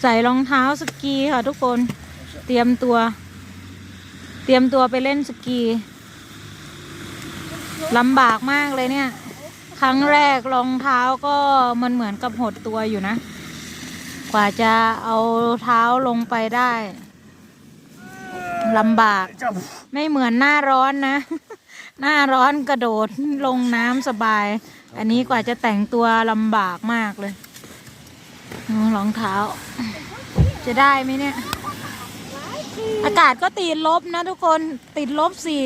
ใส่รองเท้าสกีค่ะทุกคน เตรียมตัว เตรียมตัวไปเล่นสกีลำบากมากเลยเนี่ย ครั้งแรกรองเท้าก็มันเหมือนกับหดตัวอยู่นะ กว่าจะเอาเท้าลงไปได้ลำบาก ไม่เหมือนหน้าร้อนนะ หน้าร้อนกระโดดลงน้ำสบาย อันนี้กว่าจะแต่งตัวลำบากมากเลย รองเท้า จะได้ไหมเนี่ย อากาศก็ติดลบนะทุกคนติดลบสี่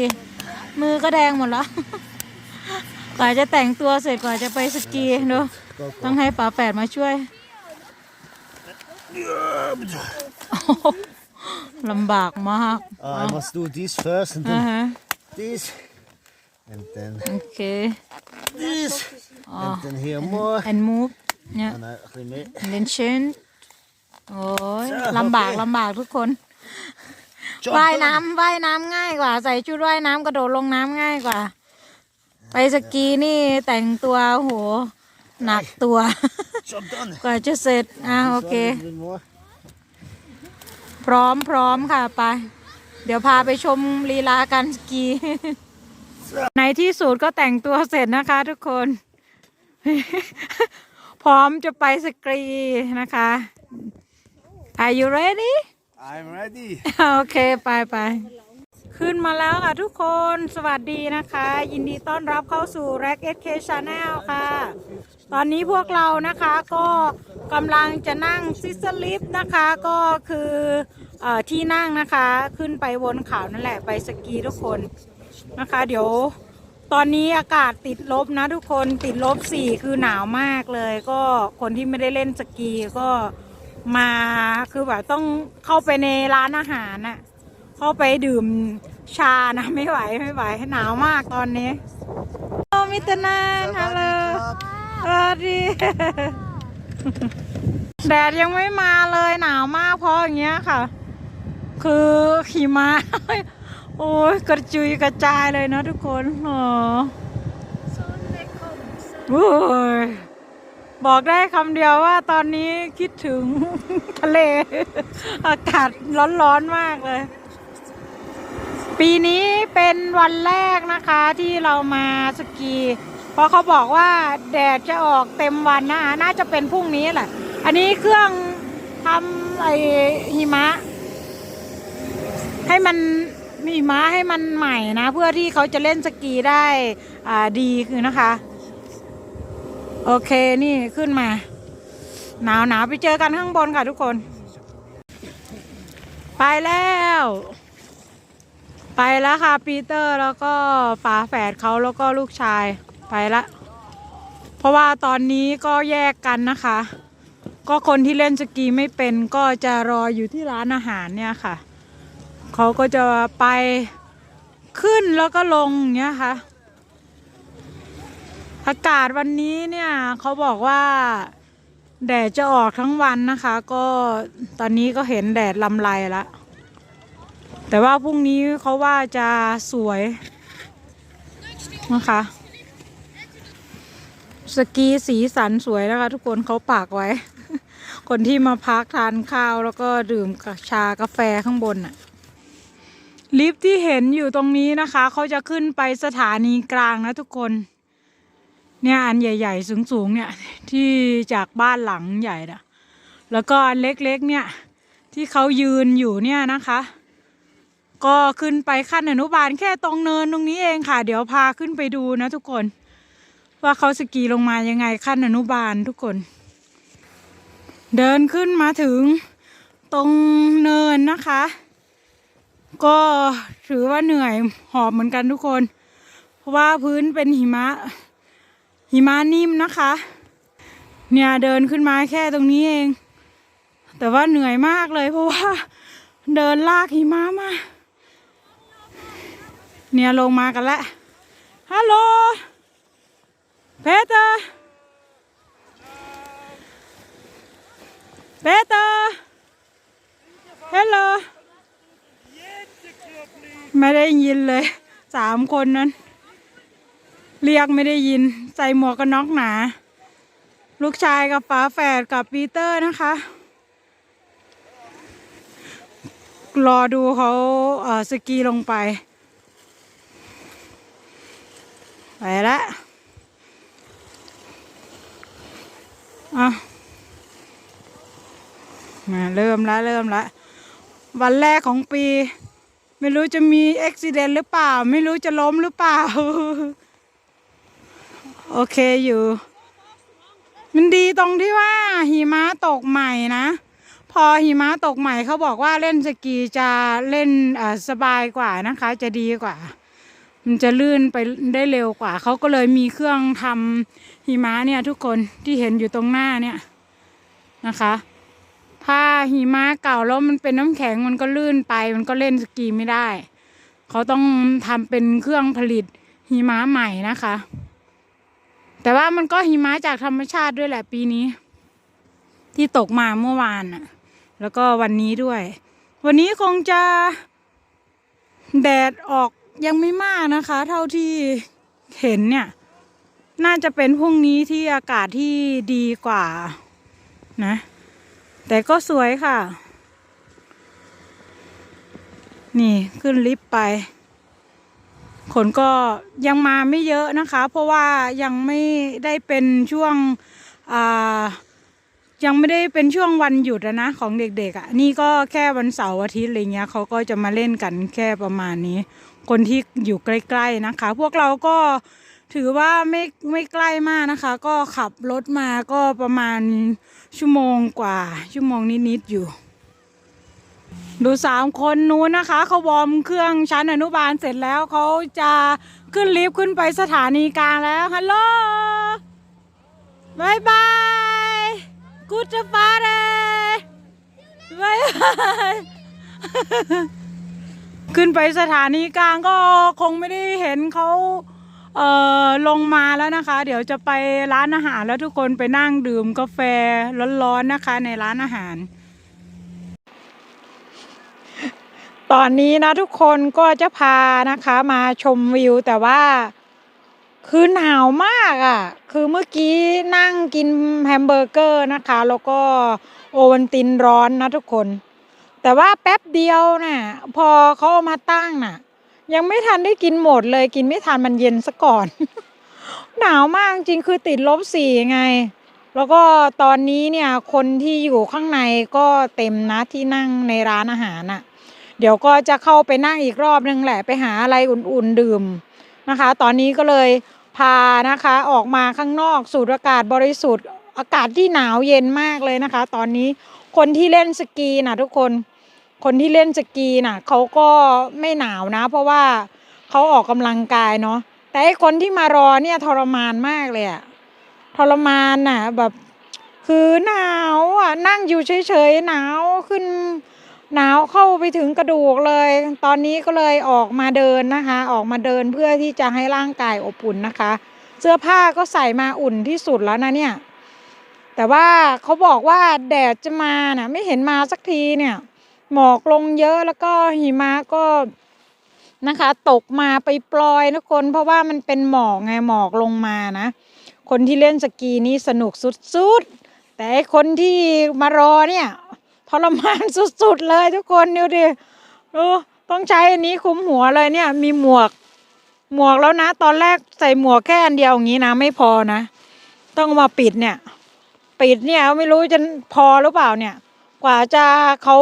มือก็แดงหมดแล้วกว่าจะแต่งตัวเสร็จกว่าจะไปสกีดูต้องให้ป๋าแฝดมาช่วยโอ้โหลำบากมาก Uh, I must do this first and อ่า then ฮะ this. And then โอเค this. Oh. And then here more. and move เนี่ย And I remain. เลนเชนโอ้ยลำบากลำบากทุกคน Job ว่าย done. น้ำว่ายน้ำง่ายกว่า ใส่ชุดว่ายน้ำกระโดดลงน้ำง่ายกว่า ไปสกีนี่แต่งตัวโหหนักตัว Job done. กว่าจะเสร็จอะโอ This เค one, a little bit more. พร้อมพร้อมค่ะไป เดี๋ยวพาไปชมลีลาการสกี ในที่สุดก็แต่งตัวเสร็จนะคะทุกคน พร้อมจะไปสกีนะคะ Are you ready I'm ready. โอเค ไปไป ขึ้นมาแล้วค่ะทุกคน สวัสดีนะคะ ยินดีต้อนรับเข้าสู่ r a c SK Channel ค่ะ ตอนนี้พวกเรานะคะก็กำลังจะนั่งซิสลิฟนะคะ ก็คือเออที่นั่งนะคะ ขึ้นไปบนเขานั่นแหละ ไปสกีทุกคนนะคะ เดี๋ยว ตอนนี้อากาศติดลบนะทุกคนติดลบสี่คือหนาวมากเลย ก็คนที่ไม่ได้เล่นสกีก็มาคือแบบต้องเข้าไปในร้านอาหารน่ะเข้าไปดื่มชานะไม่ไหวไม่ไหวหนาวมากตอนนี้โอ้มิตรนานฮัลโหลสวัสดีแดดยังไม่มาเลยหนาวมากเพราะอย่างเงี้ยค่ะ คือหิมะ โอ้ยกระจุยกระจายเลยนะทุกคนโอ้โอ้ยบอกได้คำเดียวว่าตอนนี้คิดถึงทะเล อากาศร้อนๆมากเลย ปีนี้เป็นวันแรกนะคะที่เรามาสกี เพราะเขาบอกว่าแดดจะออกเต็มวันนะคะน่าจะเป็นพรุ่งนี้แหละ อันนี้เครื่องทำไอหิมะ ให้มัน มีหิมะให้มันใหม่นะ เพื่อที่เขาจะเล่นสกีได้อ่าดีคือนะคะ โอเคนี่ขึ้นมา หนาวหนาวไปเจอกันข้างบนค่ะทุกคน ไปแล้ว ไปแล้วค่ะปีเตอร์แล้วก็ฝาแฝดเขาแล้วก็ลูกชายไปละ เพราะว่าตอนนี้ก็แยกกันนะคะ ก็คนที่เล่นสกีไม่เป็นก็จะรออยู่ที่ร้านอาหารเนี่ยค่ะ เขาก็จะไปขึ้นแล้วก็ลงอย่างเงี้ยค่ะ อากาศวันนี้เนี่ยเขาบอกว่าแดดจะออกทั้งวันนะคะ ก็ตอนนี้ก็เห็นแดดลำไรแล้วแต่ว่าพรุ่งนี้เขาว่าจะสวยนะคะสกีสีสันสวยนะคะ ทุกคนเขาปากไว้ คนที่มาพักทานข้าวแล้วก็ดื่มกชากาแฟข้างบนน่ะ ลิฟต์ที่เห็นอยู่ตรงนี้นะคะเขาจะขึ้นไปสถานีกลางนะทุกคน เนี่ยอันใหญ่ ๆ สูงๆเนี่ยที่จากบ้านหลังใหญ่นะแล้วก็อันเล็กๆเนี่ยที่เขายืนอยู่เนี่ยนะคะ ก็ขึ้นไปขั้นอนุบาลแค่ตรงเนินตรงนี้เองค่ะ เดี๋ยวพาขึ้นไปดูนะทุกคน ว่าเขาสกีลงมายังไงขั้นอนุบาลทุกคน เดินขึ้นมาถึงตรงเนินนะคะ ก็ถือว่าเหนื่อยหอบเหมือนกันทุกคน เพราะว่าพื้นเป็นหิมะ หิมะนิ่มนะคะ เนี่ยเดินขึ้นมาแค่ตรงนี้เอง แต่ว่าเหนื่อยมากเลย เพราะว่า เดินลากหิมะมา เนี่ยลงมากันแล้วฮัลโหลเพเตอร์เพเตอร์ฮัลโหล ไม่ได้ยินเลยสามคนนั้น เรียกไม่ได้ยิน ใส่หมวกกันน็อกหนา ลูกชายกับฝาแฝดกับปีเตอร์นะคะ รอดูเขาเออสกีลงไป ไปละอะมาเริ่มละเริ่มละวันแรกของปี ไม่รู้จะมีอุบิเหตุหรือเปล่า ไม่รู้จะล้มหรือเปล่า โอเคอยู่ มันดีตรงที่ว่าหิมะตกใหม่นะ พอหิมะตกใหม่เขาบอกว่าเล่นสกีจะเล่นสบายกว่านะคะ จะดีกว่า มันจะลื่นไปได้เร็วกว่า เขาก็เลยมีเครื่องทำหิมะเนี่ยทุกคนที่เห็นอยู่ตรงหน้าเนี่ยนะคะ ถ้าหิมะเก่าแล้วมันเป็นน้ำแข็งมันก็ลื่นไป มันก็เล่นสกีไม่ได้ เขาต้องทำเป็นเครื่องผลิตหิมะใหม่นะคะ แต่ว่ามันก็หิมะจากธรรมชาติด้วยแหละปีนี้ ที่ตกมาเมื่อวานน่ะแล้วก็วันนี้ด้วย วันนี้คงจะแดดออกยังไม่มากนะคะ เท่าที่เห็นเนี่ย น่าจะเป็นพรุ่งนี้ที่อากาศที่ดีกว่านะ แต่ก็สวยค่ะ นี่ขึ้นลิฟต์ไปขนก็ยังมาไม่เยอะนะคะ เพราะว่ายังไม่ได้เป็นช่วงยังไม่ได้เป็นช่วงวันหยุดอะนะของเด็กๆอะ่ะ นี่ก็แค่วันเสาร์อาทิตย์อะไรเงี้ยเขาก็จะมาเล่นกันแค่ประมาณนี้ คนที่อยู่ใกล้ ๆนะคะ พวกเราก็ ถือว่าไม่ไม่ใกล้มากนะคะ ก็ขับรถมาก็ประมาณชั่วโมงกว่า ชั่วโมงนิดๆอยู่ ดูสามคนนู้นนะคะเขาวอร์มเครื่องชั้นอนุบาลเสร็จแล้วเขาจะขึ้นลิฟต์ขึ้นไปสถานีกลางแล้วฮัลโหลบายบายกูจะฟาเดบายบายขึ้นไปสถานีกลางก็คงไม่ได้เห็นเขา เอ่อลงมาแล้วนะคะ เดี๋ยวจะไปร้านอาหารแล้วทุกคนไปนั่งดื่มกาแฟร้อนๆนะคะ ในร้านอาหาร ตอนนี้นะทุกคนก็จะพานะคะมาชมวิวแต่ว่าคือหนาวมากอะ่ะ คือเมื่อกี้นั่งกินแฮมเบอร์เกอร์นะคะ แล้วก็โอวันตินร้อนนะทุกคน แต่ว่าแป๊บเดียวน่ะพอเขาเอามาตั้งน่ะ ยังไม่ทันได้กินหมดเลยกินไม่ทันมันเย็นซะก่อน หนาวมากจริงคือติดลบสี่ไง แล้วก็ตอนนี้เนี่ยคนที่อยู่ข้างในก็เต็มนะที่นั่งในร้านอาหารน่ะ เดี๋ยวก็จะเข้าไปนั่งอีกรอบนึงแหละไปหาอะไรอุ่นๆดื่มนะคะ ตอนนี้ก็เลยพานะคะออกมาข้างนอกสูดอากาศบริสุทธิ์ อากาศที่หนาวเย็นมากเลยนะคะ ตอนนี้คนที่เล่นสกีนะทุกคน คนที่เล่นสกีน่ะเขาก็ไม่หนาวนะ เพราะว่าเขาออกกำลังกายเนาะแต่ไอคนที่มารอเนี่ยทรมานมากเลยอะทรมานน่ะแบบคือหนาวอะนั่งอยู่เฉยๆหนาวขึ้นหนาวเข้าไปถึงกระดูกเลย ตอนนี้ก็เลยออกมาเดินนะคะ ออกมาเดินเพื่อที่จะให้ร่างกายอบอุ่นนะคะ เสื้อผ้าก็ใส่มาอุ่นที่สุดแล้วนะเนี่ย แต่ว่าเขาบอกว่าแดดจะมาน่ะไม่เห็นมาสักทีเนี่ย หมอกลงเยอะแล้วก็หิมะก็นะคะ ตกมาไปปลอยทุกคน เพราะว่ามันเป็นหมอกไงหมอกลงมานะ คนที่เล่นสกีนี่สนุกสุดๆ แต่คนที่มารอเนี่ยทรมานสุดๆเลยทุกคนดูดิเออต้องใช้อันนี้คลุมหัวเลยเนี่ย มีหมวก หมวกแล้วนะ ตอนแรกใส่หมวกแค่อันเดียวอย่างนี้นะไม่พอนะ ต้องมาปิดเนี่ย ปิดเนี่ยไม่รู้จะพอหรือเปล่าเนี่ย กว่าจะเขา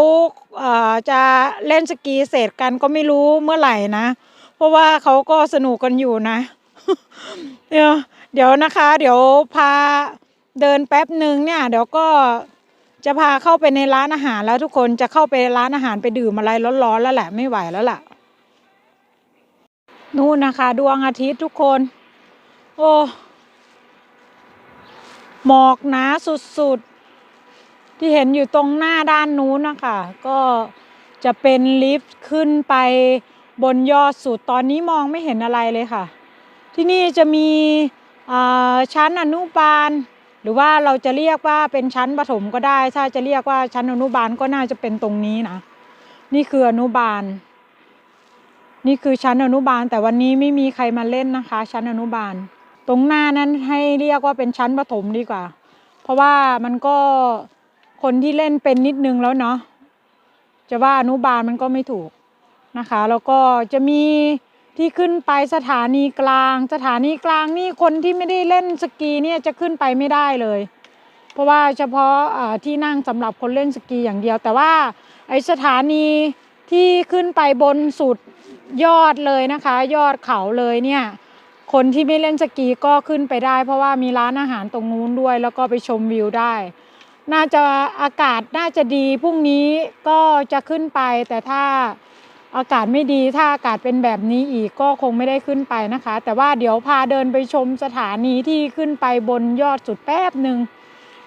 เอ่อจะเล่นสกีเสร็จกันก็ไม่รู้เมื่อไหร่นะ เพราะว่าเขาก็สนุกกันอยู่นะ เดี๋ยวเดี๋ยวนะคะ เดี๋ยวพาเดินแป๊บหนึ่งเนี่ย เดี๋ยวก็จะพาเข้าไปในร้านอาหารแล้วทุกคนจะเข้าไปร้านอาหารไปดื่มอะไรร้อนๆแล้วแหละไม่ไหวแล้วล่ะ นู่นนะคะ ดวงอาทิตย์ทุกคน โอ้หมอกหนาสุดๆ ที่เห็นอยู่ตรงหน้าด้านนู้นนะคะก็จะเป็นลิฟต์ขึ้นไปบนยอดสุดตอนนี้มองไม่เห็นอะไรเลยค่ะ ที่นี่จะมีอ่าชั้นอนุบาล หรือว่าเราจะเรียกว่าเป็นชั้นประถมก็ได้ ถ้าจะเรียกว่าชั้นอนุบาลก็น่าจะเป็นตรงนี้นะนี่คืออนุบาล นี่คือชั้นอนุบาล แต่วันนี้ไม่มีใครมาเล่นนะคะ ชั้นอนุบาล ตรงหน้านั้นให้เรียกว่าเป็นชั้นประถมดีกว่า เพราะว่ามันก็ คนที่เล่นเป็นนิดนึงแล้วเนาะจะว่าอนุบาลมันก็ไม่ถูกนะคะ แล้วก็จะมีที่ขึ้นไปสถานีกลาง สถานีกลางนี่คนที่ไม่ได้เล่นสกีเนี่ยจะขึ้นไปไม่ได้เลย เพราะว่าเฉพาะที่นั่งสำหรับคนเล่นสกีอย่างเดียว แต่ว่าไอสถานีที่ขึ้นไปบนสุดยอดเลยนะคะ ยอดเขาเลยเนี่ยคนที่ไม่เล่นสกีก็ขึ้นไปได้ เพราะว่ามีร้านอาหารตรงนู้นด้วย แล้วก็ไปชมวิวได้ น่าจะอากาศน่าจะดีพรุ่งนี้ก็จะขึ้นไป แต่ถ้าอากาศไม่ดีถ้าอากาศเป็นแบบนี้อีกก็คงไม่ได้ขึ้นไปนะคะ แต่ว่าเดี๋ยวพาเดินไปชมสถานีที่ขึ้นไปบนยอดสุดแป๊บหนึ่ง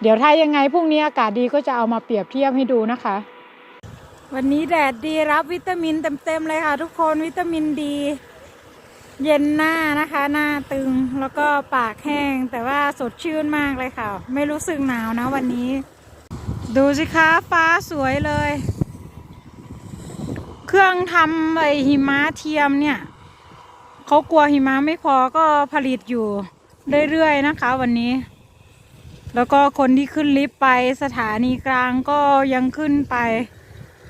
เดี๋ยวถ้ายังไงพรุ่งนี้อากาศดีก็จะเอามาเปรียบเทียบให้ดูนะคะ วันนี้แดดดีรับวิตามินเต็มๆเลยค่ะ ทุกคนวิตามินดี เย็นหน้านะคะ หน้าตึงแล้วก็ปากแห้ง แต่ว่าสดชื่นมากเลยค่ะ ไม่รู้สึกหนาวนะวันนี้ ดูสิคะฟ้าสวยเลย เครื่องทำไอหิมะเทียมเนี่ยเขากลัวหิมะไม่พอก็ผลิตอยู่เรื่อยๆนะคะวันนี้ แล้วก็คนที่ขึ้นลิฟต์ไปสถานีกลางก็ยังขึ้นไป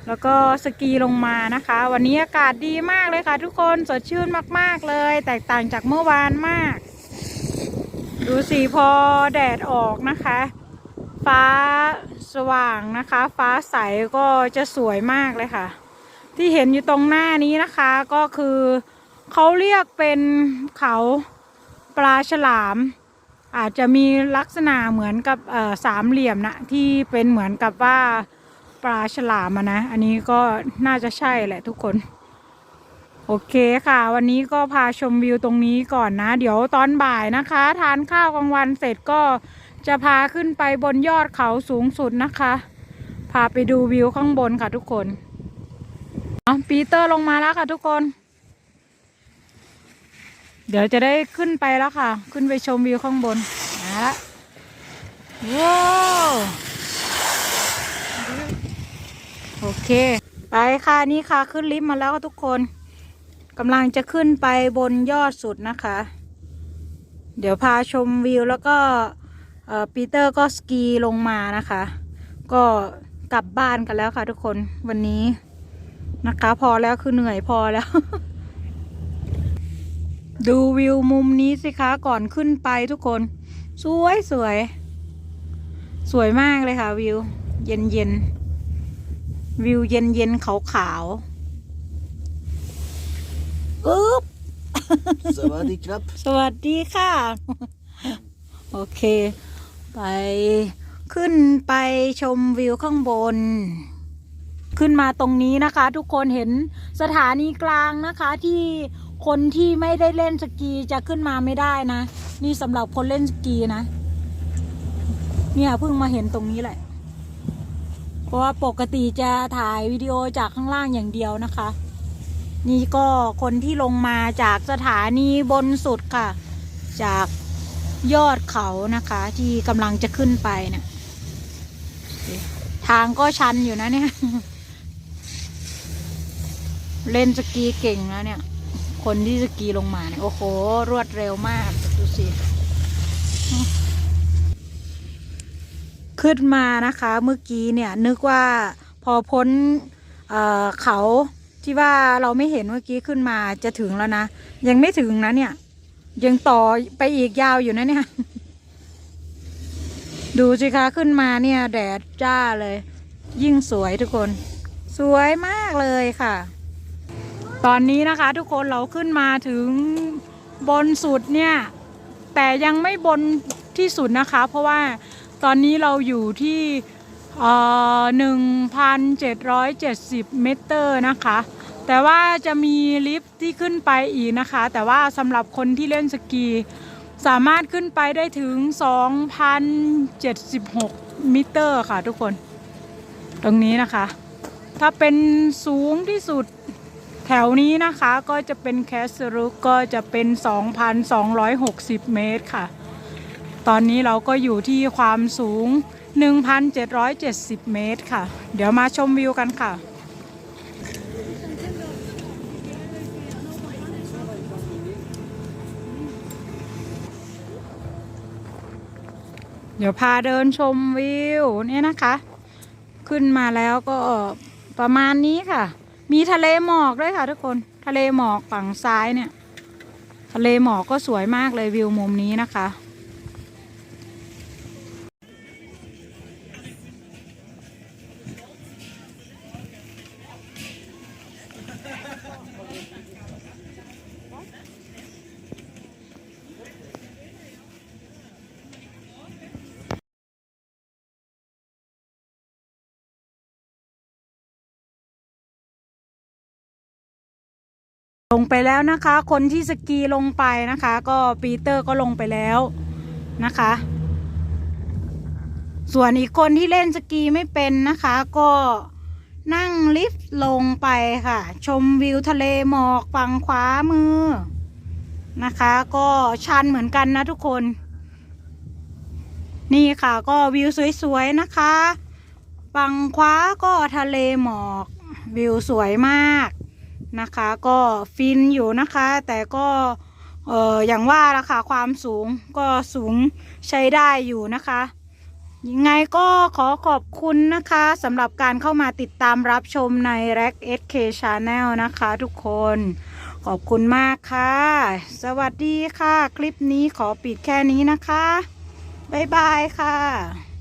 แล้วก็สกีลงมานะคะ วันนี้อากาศดีมากเลยค่ะทุกคนสดชื่นมากๆเลย แตกต่างจากเมื่อวานมาก ดูสิพอแดดออกนะคะ ฟ้าสว่างนะคะ ฟ้าใสก็จะสวยมากเลยค่ะ ที่เห็นอยู่ตรงหน้านี้นะคะก็คือเขาเรียกเป็นเขาปลาฉลาม อาจจะมีลักษณะเหมือนกับสามเหลี่ยมนะที่เป็นเหมือนกับว่า ปลาฉลามอะนะ อันนี้ก็น่าจะใช่แหละทุกคน โอเคค่ะ วันนี้ก็พาชมวิวตรงนี้ก่อนนะ เดี๋ยวตอนบ่ายนะคะ ทานข้าวกลางวันเสร็จก็จะพาขึ้นไปบนยอดเขาสูงสุดนะคะ พาไปดูวิวข้างบนค่ะทุกคนเอาปีเตอร์ลงมาแล้วค่ะทุกคน เดี๋ยวจะได้ขึ้นไปแล้วค่ะ ขึ้นไปชมวิวข้างบนมาละว้าว โอเค ไปค่ะนี่ค่ะขึ้นลิฟต์มาแล้วทุกคนกำลังจะขึ้นไปบนยอดสุดนะคะ เดี๋ยวพาชมวิวแล้วก็ปีเตอร์ก็สกีลงมานะคะ ก็กลับบ้านกันแล้วค่ะทุกคนวันนี้นะคะ พอแล้วคือเหนื่อยพอแล้ว ดูวิวมุมนี้สิคะก่อนขึ้นไปทุกคน สวยสวย สวยมากเลยค่ะวิว เย็นเย็น วิวเย็นเย็นขาวขาวๆอึ๊บ Savadi krab. สวัสดีค่ะ โอเค ไปขึ้นไปชมวิวข้างบน ขึ้นมาตรงนี้นะคะ ทุกคนเห็นสถานีกลางนะคะที่คนที่ไม่ได้เล่นสกีจะขึ้นมาไม่ได้นะ นี่สำหรับคนเล่นสกีนะ เนี่ยเพิ่งมาเห็นตรงนี้แหละ เพราะว่าปกติจะถ่ายวิดีโอจากข้างล่างอย่างเดียวนะคะ นี่ก็คนที่ลงมาจากสถานีบนสุดค่ะ จากยอดเขานะคะ ที่กำลังจะขึ้นไปเนะี่ยทางก็ชันอยู่นะเนี่ย เล่นสกีเก่งแล้วเนี่ย คนที่สกีลงมาเนี่ย โอ้โห รวดเร็วมากดูสิ ขึ้นมานะคะเมื่อกี้เนี่ยนึกว่าพอพ้นเเขาที่ว่าเราไม่เห็นเมื่อกี้ขึ้นมาจะถึงแล้วนะ ยังไม่ถึงนะเนี่ย ยังต่อไปอีกยาวอยู่นะเนี่ย ดูสิคะขึ้นมาเนี่ย แดดจ้าเลย ยิ่งสวยทุกคน สวยมากเลยค่ะ ตอนนี้นะคะ ทุกคนเราขึ้นมาถึงบนสุดเนี่ย แต่ยังไม่บนที่สุดนะคะ เพราะว่า ตอนนี้เราอยู่ที่หนึ่งพันเจ็ดร้อยเจ็ดสิบเมตรนะคะ แต่ว่าจะมีลิฟต์ที่ขึ้นไปอีกนะคะ แต่ว่าสำหรับคนที่เล่นสกีสามารถขึ้นไปได้ถึง 2,076 มิเตอร์ค่ะทุกคน ตรงนี้นะคะ ถ้าเป็นสูงที่สุดแถวนี้นะคะก็จะเป็นแคสรุกก็จะเป็น 2,260 เมตรค่ะ ตอนนี้เราก็อยู่ที่ความสูง 1,770 เมตรค่ะ เดี๋ยวมาชมวิวกันค่ะเดี๋ยวพาเดินชมวิวเนี่ยนะคะ ขึ้นมาแล้วก็ประมาณนี้ค่ะ มีทะเลหมอกด้วยค่ะทุกคนทะเลหมอกฝั่งซ้ายเนี่ย ทะเลหมอกก็สวยมากเลยวิวมุมนี้นะคะ ลงไปแล้วนะคะ คนที่สกีลงไปนะคะ ก็ปีเตอร์ก็ลงไปแล้วนะคะ ส่วนอีกคนที่เล่นสกีไม่เป็นนะคะ ก็นั่งลิฟต์ลงไปค่ะ ชมวิวทะเลหมอกฝั่งขวามือนะคะ ก็ชันเหมือนกันนะทุกคน นี่ค่ะก็วิวสวยๆนะคะ ฝั่งขวาก็ทะเลหมอก วิวสวยมาก นะคะ ก็ฟินอยู่นะคะ แต่ก็เอออย่างว่าละค่ะความสูงก็สูงใช้ได้อยู่นะคะยังไงก็ขอขอบคุณนะคะสำหรับการเข้ามาติดตามรับชมใน r a c SK Channel นะคะทุกคน ขอบคุณมากค่ะ สวัสดีค่ะ คลิปนี้ขอปิดแค่นี้นะคะ บ๊ายบายค่ะ